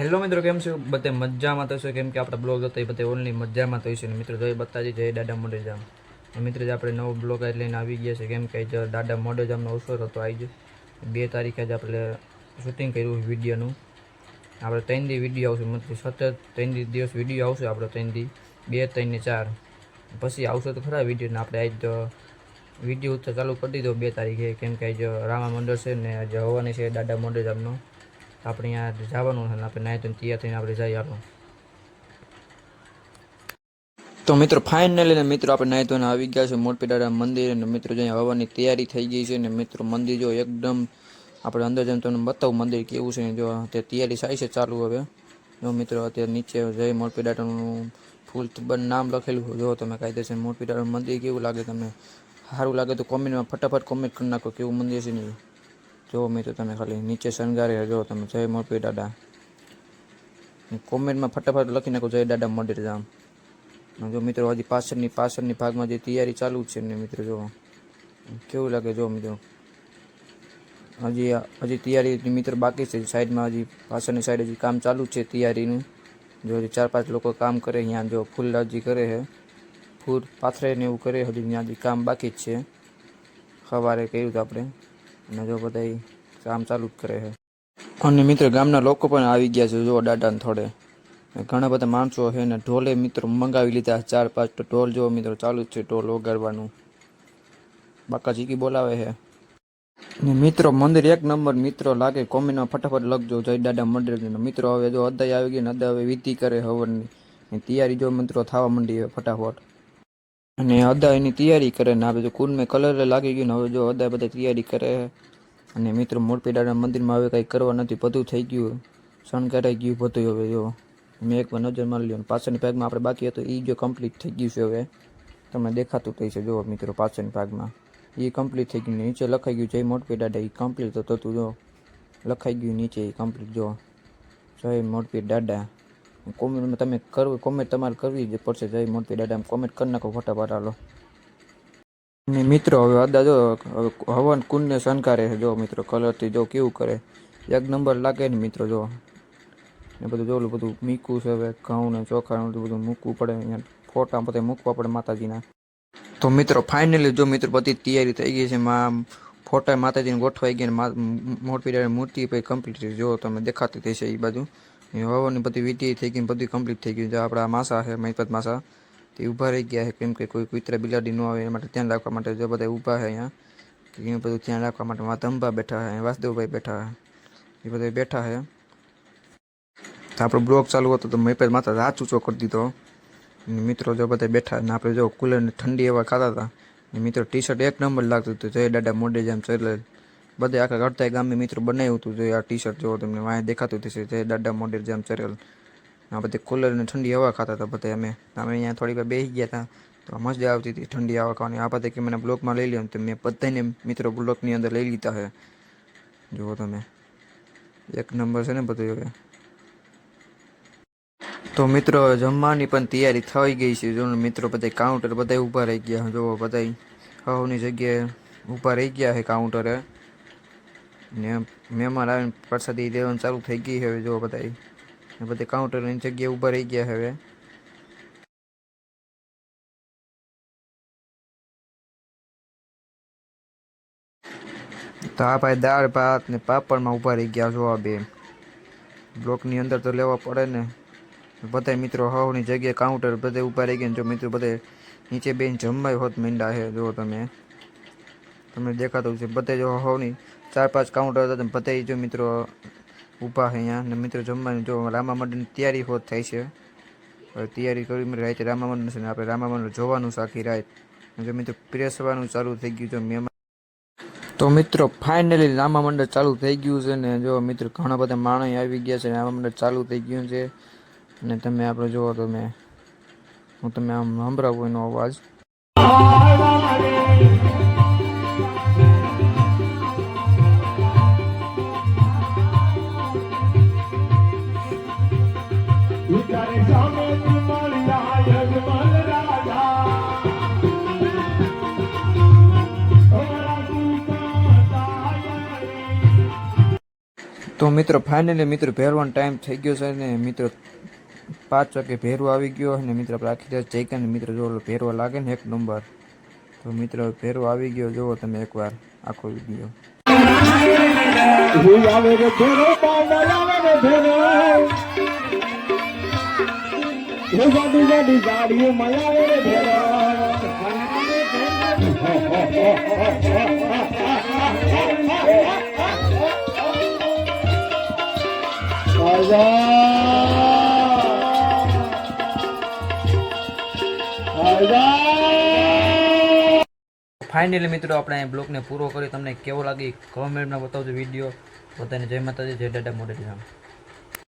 Hello મિત્રો, કેમ છો? બધે મજામાં તો થશે કેમ કે આપણે બ્લોગ હતો એ બધે ઓનલી મજામાં થશે ને મિત્રો, જોઈ બતાજી જય દાદા મોડે જામ. અને મિત્રો, જે આપણે નવો બ્લોગ આજ લઈને આવી ગયા છે, કેમ કે આજે દાદા મોડે જામનો અવસર હતો આજે બે તારીખે જ આપણે શૂટિંગ કર્યું વિડીયોનું. આપણે ત્રણ દી વીડિયો આવશે મતલબ સતત ત્રણ દિવસ વીડિયો આવશે આપણે ત્રણ દી. બે, ત્રણ ને ચાર. પછી આવશે તો ખરા વીડિયો, ને આપણે આજ તો વીડિયો ઉત્તર ચાલુ કરી દીધો બે તારીખે. કેમ કે આજે રામા મંડળ છે ને, આજે હવાની છે દાદા મોડે જામનો. આપણે અહીંયા જવાનું છે આપણે નાય ધોઈને તૈયાર થઈને આપણે જઈ હાલો તો મિત્રો ફાઇનલી ને મિત્રો, આપણે નાય ધોઈને આવી ગયા છે મોટપીડારા મંદિર અને મિત્રો, જો અહીંયા આવવાની તૈયારી થઈ ગઈ છે ને મિત્રો, મંદિર જો એકદમ આપણે અંદર જઈને તમને બતાવું મંદિર કેવું છે જો તે તૈયારી થાય છે ચાલુ હવે. જો મિત્રો, અત્યારે નીચે જય મોટપીડારાનું ફૂલ બંધ નામ લખેલું જો તમે કાયદેસર મોટપીડારાનું મંદિર કેવું લાગે તમને? સારું લાગે તો કોમેન્ટમાં ફટાફટ કોમેન્ટ કરી નાખો કેવું મંદિર છે ને એ. જો મિત્રો, તમે ખાલી નીચે શણગારે જો તમે જય મોરપી દાદા. કોમેન્ટમાં ફટાફટ લખી નાખો, જય દાદા મંદિર જામ અને જો મિત્રો, હજી પાછળની પાછળની ભાગમાં જે તૈયારી ચાલુ જ છે ને મિત્રો, જો. કેવું લાગે જો મિત્રો? હજી આ- હજી તૈયારી મિત્રો બાકી છે, સાઈડમાં હજી પાછળની સાઈડ હજી કામ ચાલુ જ છે તૈયારીનું. જો હજી ચાર પાંચ લોકો કામ કરે અહીંયા જો ફૂલ હજી કરે છે ફૂલ પાથરે ને એવું કરે, હજી ત્યાં હજી કામ બાકી જ છે. સવારે કર્યું હતું આપણે. અને જો બધા કામ ચાલુ જ કરે છે. અને મિત્ર, ગામના લોકો પણ આવી ગયા છે જો દાદાને થોડે. ઘણા બધા માણસો છે ને ઢોલે મિત્રો મંગાવી લીધા ચાર પાંચ તો ઢોલ જો મિત્રો ચાલુ જ છે ઢોલ વગાડવાનું. બાકા ચીકી બોલાવે છે. ને મિત્રો, મંદિર એક નંબર મિત્રો લાગે. કોમેન્ટમાં ફટાફટ લખજો. જય દાદા મંદિર મિત્રો, હવે જો અદાય આવી ગઈ ને અદાય હવે વિધિ કરે હવનની. તૈયારી જો મિત્રો થવા માંડી ફટાફટ. અને અદા એની તૈયારી કરે ને આ જો કુંડમાં કલર લાગી ગયું ને હવે જો અદા બધા તૈયારી કરે. અને મિત્રો મોરપીડાના મંદિરમાં હવે કંઈ કરવા નથી, બધું થઈ ગયું. શણગારાઈ ગયું બધું હવે, જો. મેં એક વાર નજર મારી લ્યો પાછળની ભાગમાં આપણે બાકી હતું એ જો કમ્પ્લીટ થઈ ગયું છે હવે. તમને દેખાતું થઈ છે જો મિત્રો પાછળની ભાગમાં. એ કમ્પ્લીટ થઈ ગયું નીચે લખાઈ ગયું જય મોરપીડાડા એ કમ્પ્લીટ થતું જો. લખાઈ ગયું નીચે એ કમ્પ્લીટ જો. જય મોરપી દાદા કોમેન્ટમાં તમે કરવું કોમેન્ટ તમારે કરવી જ પડશે. જય મોટી દાદા કોમેન્ટ કરી નાખો ફટાફટ હાલો. ને મિત્રો, હવે અદા જો, હવે હવન કુંડને શણકારે છે. જો મિત્રો કલરથી જો કેવું કરે. એક નંબર લાગે ને મિત્રો, જો. ને બધું જો બધું મીકું છે હવે, ઘઉં ને ચોખા બધું બધું મૂકવું પડે અહીંયા. ફોટા બધા મૂકવા પડે માતાજીના. તો મિત્રો ફાઇનલી જો મિત્રો, બધી તૈયારી થઈ ગઈ છે. માં ફોટા માતાજીને ગોઠવાઈ ગયા મોટી મૂર્તિ પછી કમ્પ્લીટ જો તમે દેખાતી થઈ છે એ બાજુ. હવનની બધી વીટી થઈ ગઈ બધી કમ્પ્લીટ થઈ ગયું. જે આપણા માસા છે, મહિપત માસા, તે ઊભા રહી ગયા છે. કેમ કે કોઈ કૂતરા બિલાડી ન આવે એ માટે ધ્યાન રાખવા માટે જો બધા ઊભા છે અહીંયા, કે એ બધું ધ્યાન રાખવા માટે માં ધંભા બેઠા છે, વાસુદેવભાઈ બેઠા છે. એ બધા બેઠા છે. તો આપણો બ્લોગ ચાલુ હતો, તો મહિપત માતા રાત ઊંચો કરી દીધો. મિત્રો જો બધા બેઠા ને આપણે જો કુલરની ઠંડી એવા ખાતા હતા મિત્રો ટી શર્ટ એક નંબર લાગતું હતું, જય દાદા મોઢે જેમ ચલે બધે આખા અડતા ગામે મિત્રો બનાવ્યું હતું. જો આ ટી શર્ટ જો તમને વાંહે દેખાતું થશે જય દાદા મોઢે જેમ ચરેલ. આ બધે કુલરની ઠંડી હવા ખાતા હતા બધા અમે. અમે અહીંયા થોડીક વાર બેસી ગયા હતા તો મજા આવતી હતી ઠંડી હવા ખાવાની. આ બધે કે મને બ્લોકમાં લઈ લ્યો તો મેં બધાને મિત્રો બ્લોકની અંદર લઈ લીધા છે. જુઓ તમે. એક નંબર છે ને બધું હવે. તો મિત્રો હવે જમવાની પણ તૈયારી થઈ ગઈ છે. જો ને મિત્રો બધા કાઉન્ટર બધા ઊભા રહી ગયા. જો બધા હવની જગ્યાએ ઊભા રહી ગયા છે કાઉન્ટરે ને મહેમાન આવીને પ્રસાદી દેવાનું ચાલુ થઈ ગઈ હવે જો બધા ને બધા કાઉન્ટરની જગ્યાએ ઊભા રહી ગયા હવે. તો આ ભાઈ દાળ, ભાત ને પાપડમાં ઊભા રહી ગયા જો આ બે. બ્લોકની અંદર તો લેવા પડે ને. બધા મિત્રો હવની જગ્યાએ કાઉન્ટર બધે ઊભા રહી ગયા ને જો મિત્રો બધે નીચે બેન જમવાય હોત મીંડા છે જો તમે. તમને દેખાતું છે બધે જો હવની ચાર પાંચ કાઉન્ટર હતા, તમે બધે જો મિત્રો ઊભા છે અહીંયા. ને મિત્રો જમવાની જો રામા મંડળની તૈયારી હોત થાય છે. હવે તૈયારી કરી રાતે રામા મંડળ છે ને આપણે રામા મંડળ જોવાનું છે આખી રાત. જો મિત્રો પ્રેસવાનું ચાલુ થઈ ગયું છે મહેમાન તો મિત્રો ફાઇનલી રામા મંડળ ચાલુ થઈ ગયું છે ને જો મિત્રો ઘણા બધા માણસ આવી ગયા છે રામા મંડળ ચાલુ થઈ ગયું છે. અને તમે આપણે જુઓ તમે હું તમે આમ સંભળાવું એનો અવાજ. તો મિત્રો ફાઇનલી મિત્રો ભેરવાનો ટાઈમ થઈ ગયો છે ને મિત્રો, પાંચ વાગે ભેરવો આવી ગયો અને મિત્રો રાખી આખી રાત જઈ ને મિત્રો, જો ભેરવો લાગે ને એક નંબર તો મિત્રો ભેરવો આવી ગયો, જુઓ તમે એકવાર આખો વીડિયો ફાઇનલી મિત્રો, આપણે અહીં બ્લોગને પૂરો કરી. તમને કેવો લાગી કોમેન્ટમાં બતાવજો વીડિયો બધાને જય માતાજી, જય દાદા મોઢેથી